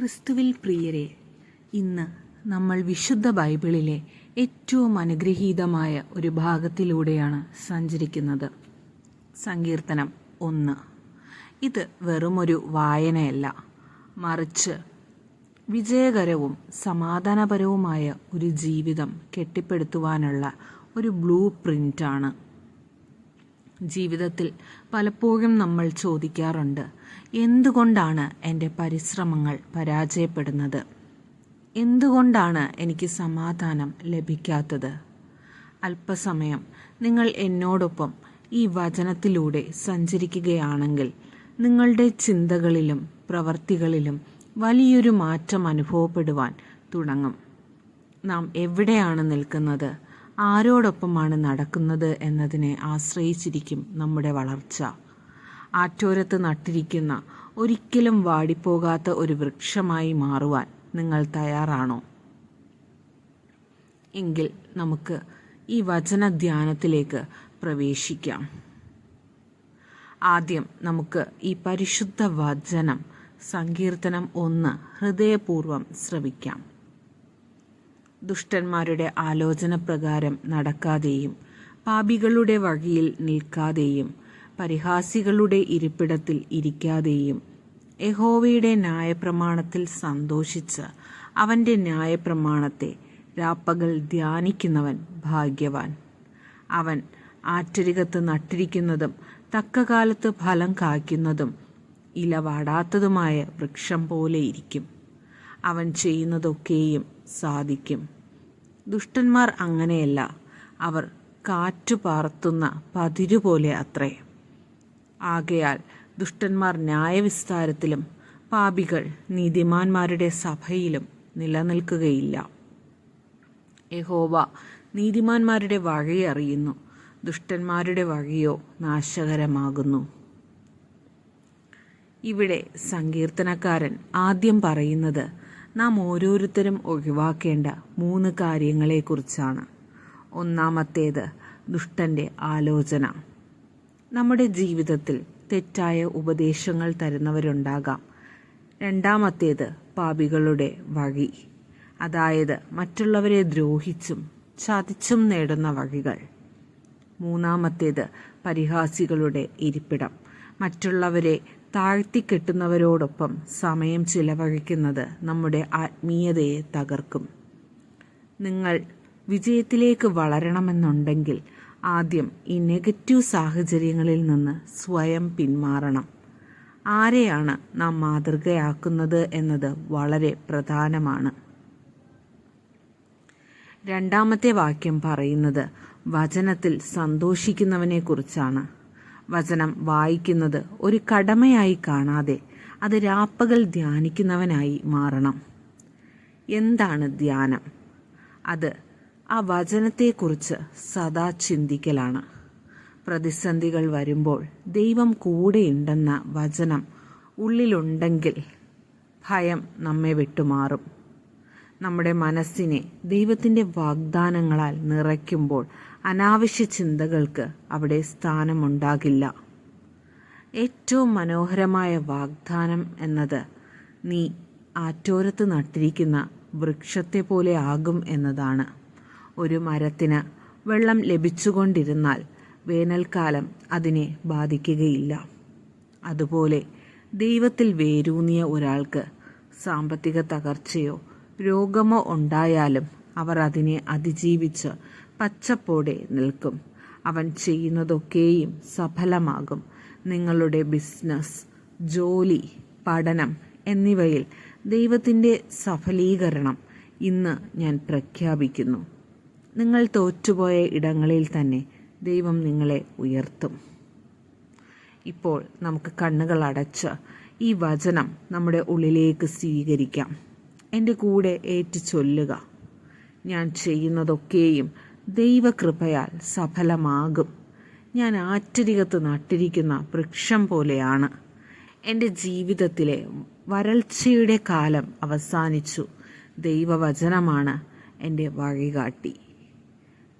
ക്രിസ്തുവിൽ പ്രിയരെ ഇന്ന് നമ്മൾ വിശുദ്ധ ബൈബിളിലെ ഏറ്റവും അനുഗ്രഹീതമായ ഒരു ഭാഗത്തിലൂടെയാണ് സഞ്ചരിക്കുന്നത്. സങ്കീർത്തനം ഒന്ന്. ഇത് വെറുമൊരു വായനയല്ല മറിച്ച് വിജയകരവും സമാധാനപരവുമായ ഒരു ജീവിതം കെട്ടിപ്പടുത്തുവാനുള്ള ഒരു ബ്ലൂ പ്രിന്റാണ് ജീവിതത്തിൽ പലപ്പോഴും നമ്മൾ ചോദിക്കാറുണ്ട് എന്തുകൊണ്ടാണ് എന്റെ പരിശ്രമങ്ങൾ പരാജയപ്പെടുന്നത്? എന്തുകൊണ്ടാണ് എനിക്ക് സമാധാനം ലഭിക്കാത്തത്? അല്പസമയം നിങ്ങൾ എന്നോടൊപ്പം ഈ വചനത്തിലൂടെ സഞ്ചരിക്കുകയാണെങ്കിൽ നിങ്ങളുടെ ചിന്തകളിലും പ്രവർത്തികളിലും വലിയൊരു മാറ്റം അനുഭവപ്പെടുവാൻ തുടങ്ങും. നാം എവിടെയാണ് നിൽക്കുന്നത്? ആരോടൊപ്പമാണ് നടക്കുന്നത് എന്നതിനെ ആശ്രയിച്ചിരിക്കും നമ്മുടെ വളർച്ച. ആറ്റോരത്ത് നട്ടിരിക്കുന്ന ഒരിക്കലും വാടിപ്പോകാത്ത ഒരു വൃക്ഷമായി മാറുവാൻ നിങ്ങൾ തയ്യാറാണോ? എങ്കിൽ നമുക്ക് ഈ വചന ധ്യാനത്തിലേക്ക് പ്രവേശിക്കാം. ആദ്യം നമുക്ക് ഈ പരിശുദ്ധ വചനം സങ്കീർത്തനം ഒന്ന് ഹൃദയപൂർവം ശ്രവിക്കാം. ദുഷ്ടന്മാരുടെ ആലോചന പ്രകാരം നടക്കാതെയും പാപികളുടെ വഴിയിൽ നിൽക്കാതെയും പരിഹാസികളുടെ ഇരിപ്പിടത്തിൽ ഇരിക്കാതെയും യഹോവയുടെ ന്യായപ്രമാണത്തിൽ സന്തോഷിച്ച് അവന്റെ ന്യായപ്രമാണത്തെ രാപ്പകൽ ധ്യാനിക്കുന്നവൻ ഭാഗ്യവാൻ. അവൻ ആറ്റരികത്ത് നട്ടിരിക്കുന്നതും തക്കകാലത്ത് ഫലം കായ്ക്കുന്നതും ഇലവാടാത്തതുമായ വൃക്ഷം പോലെ ഇരിക്കും. അവൻ ചെയ്യുന്നതൊക്കെയും സാധിക്കും. ദുഷ്ടന്മാർ അങ്ങനെയല്ല. അവർ കാറ്റു പാർത്തുന്ന പതിരുപോലെ അത്രേ. ആകയാൽ ദുഷ്ടന്മാർ ന്യായവിസ്താരത്തിലും പാപികൾ നീതിമാന്മാരുടെ സഭയിലും നിലനിൽക്കുകയില്ല. യഹോവ നീതിമാന്മാരുടെ വഴി അറിയുന്നു. ദുഷ്ടന്മാരുടെ വഴിയോ നാശകരമാകുന്നു. ഇവിടെ സങ്കീർത്തനക്കാരൻ ആദ്യം പറയുന്നത് നാം ഓരോരുത്തരും ഒഴിവാക്കേണ്ട മൂന്ന് കാര്യങ്ങളെക്കുറിച്ചാണ്. ഒന്നാമത്തേത് ദുഷ്ടന്റെ ആലോചന. നമ്മുടെ ജീവിതത്തിൽ തെറ്റായ ഉപദേശങ്ങൾ തരുന്നവരുണ്ടാകാം. രണ്ടാമത്തേത് പാപികളുടെ വഴി. അതായത് മറ്റുള്ളവരെ ദ്രോഹിച്ചും ചതിച്ചും നേടുന്ന വഴികൾ. മൂന്നാമത്തേത് പരിഹാസികളുടെ ഇരിപ്പിടം. മറ്റുള്ളവരെ താഴ്ത്തിക്കെട്ടുന്നവരോടൊപ്പം സമയം ചിലവഴിക്കുന്നത് നമ്മുടെ ആത്മീയതയെ തകർക്കും. നിങ്ങൾ വിജയത്തിലേക്ക് വളരണമെന്നുണ്ടെങ്കിൽ ആദ്യം ഈ നെഗറ്റീവ് സാഹചര്യങ്ങളിൽ നിന്ന് സ്വയം പിന്മാറണം. ആരെയാണ് നാം മാതൃകയാക്കുന്നത് എന്നത് വളരെ പ്രധാനമാണ്. രണ്ടാമത്തെ വാക്യം പറയുന്നത് വചനത്തിൽ സന്തോഷിക്കുന്നവനെ കുറിച്ചാണ് വചനം വായിക്കുന്നത് ഒരു കടമയായി കാണാതെ അത് രാപ്പകൽ ധ്യാനിക്കുന്നവനായി മാറണം. എന്താണ് ധ്യാനം? അത് ആ വചനത്തെക്കുറിച്ച് സദാ ചിന്തിക്കലാണ്. പ്രതിസന്ധികൾ വരുമ്പോൾ ദൈവം കൂടെയുണ്ടെന്ന വചനം ഉള്ളിലുണ്ടെങ്കിൽ ഭയം നമ്മെ വിട്ടുമാറും. നമ്മുടെ മനസ്സിനെ ദൈവത്തിന്റെ വാഗ്ദാനങ്ങളാൽ നിറയ്ക്കുമ്പോൾ അനാവശ്യ ചിന്തകൾക്ക് അവിടെ സ്ഥാനമുണ്ടാകില്ല. ഏറ്റവും മനോഹരമായ വാഗ്ദാനം എന്നത് നീ ആറ്റോരത്ത് നട്ടിരിക്കുന്ന വൃക്ഷത്തെ പോലെ ആകും എന്നതാണ്. ഒരു മരത്തിന് വെള്ളം ലഭിച്ചുകൊണ്ടിരുന്നാൽ വേനൽക്കാലം അതിനെ ബാധിക്കുകയില്ല. അതുപോലെ ദൈവത്തിൽ വേരൂന്നിയ ഒരാൾക്ക് സാമ്പത്തിക തകർച്ചയോ രോഗമോ ഉണ്ടായാലും അവർ അതിനെ അതിജീവിച്ച് പച്ചപ്പോടെ നിൽക്കും. അവൻ ചെയ്യുന്നതൊക്കെയും സഫലമാകും. നിങ്ങളുടെ ബിസിനസ് ജോലി പഠനം എന്നിവയിൽ ദൈവത്തിന്റെ സഫലീകരണം ഇന്ന് ഞാൻ പ്രഖ്യാപിക്കുന്നു. നിങ്ങൾ തോറ്റുപോയ ഇടങ്ങളിൽ തന്നെ ദൈവം നിങ്ങളെ ഉയർത്തും. ഇപ്പോൾ നമുക്ക് കണ്ണുകൾ അടച്ച് ഈ വചനം നമ്മുടെ ഉള്ളിലേക്ക് സ്വീകരിക്കാം. എന്റെ കൂടെ ഏറ്റു ചൊല്ലുക ഞാൻ ചെയ്യുന്നതൊക്കെയും ദൈവകൃപയാൽ സഫലമാകും. ഞാൻ ആറ്റരികത്ത് നട്ടിരിക്കുന്ന വൃക്ഷം പോലെയാണ്. എന്റെ ജീവിതത്തിലെ വരൾച്ചയുടെ കാലം അവസാനിച്ചു. ദൈവവചനമാണ് എന്റെ വഴികാട്ടി.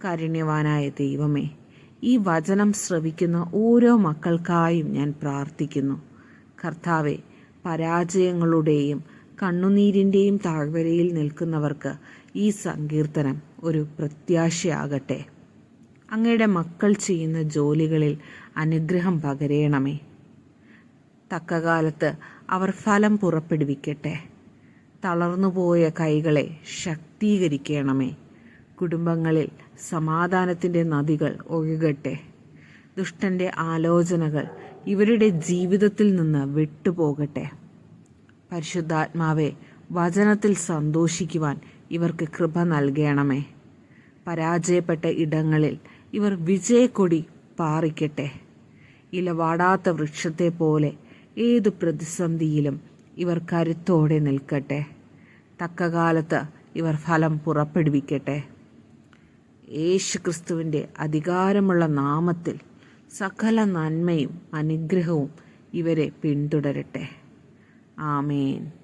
കാരുണ്യവാനായ ദൈവമേ ഈ വചനം ശ്രവിക്കുന്ന ഓരോ മക്കൾക്കായും ഞാൻ പ്രാർത്ഥിക്കുന്നു. കർത്താവെ പരാജയങ്ങളുടെയും കണ്ണുനീരിന്റെയും താഴ്വരയിൽ നിൽക്കുന്നവർക്ക് ഈ സങ്കീർത്തനം ഒരു പ്രത്യാശയാകട്ടെ. അങ്ങയുടെ മക്കൾ ചെയ്യുന്ന ജോലികളിൽ അനുഗ്രഹം പകരേണമേ. തക്കകാലത്ത് അവർ ഫലം പുറപ്പെടുവിക്കട്ടെ. തളർന്നുപോയ കൈകളെ ശക്തീകരിക്കണമേ. കുടുംബങ്ങളിൽ സമാധാനത്തിന്റെ നദികൾ ഒഴുകട്ടെ. ദുഷ്ടന്റെ ആലോചനകൾ ഇവരുടെ ജീവിതത്തിൽ നിന്ന് വിട്ടുപോകട്ടെ. പരിശുദ്ധാത്മാവെ വചനത്തിൽ സന്തോഷിക്കുവാൻ ഇവർക്ക് കൃപ നൽകണമേ. പരാജയപ്പെട്ട ഇടങ്ങളിൽ ഇവർ വിജയക്കൊടി പാറിക്കട്ടെ. ഇലവാടാത്ത വൃക്ഷത്തെ പോലെ ഏതു പ്രതിസന്ധിയിലും ഇവർ കരുത്തോടെ നിൽക്കട്ടെ. തക്കകാലത്ത് ഇവർ ഫലം പുറപ്പെടുവിക്കട്ടെ. യേശു ക്രിസ്തുവിന്റെ അധികാരമുള്ള നാമത്തിൽ സകല നന്മയും അനുഗ്രഹവും ഇവരെ പിന്തുടരട്ടെ. ആമേൻ.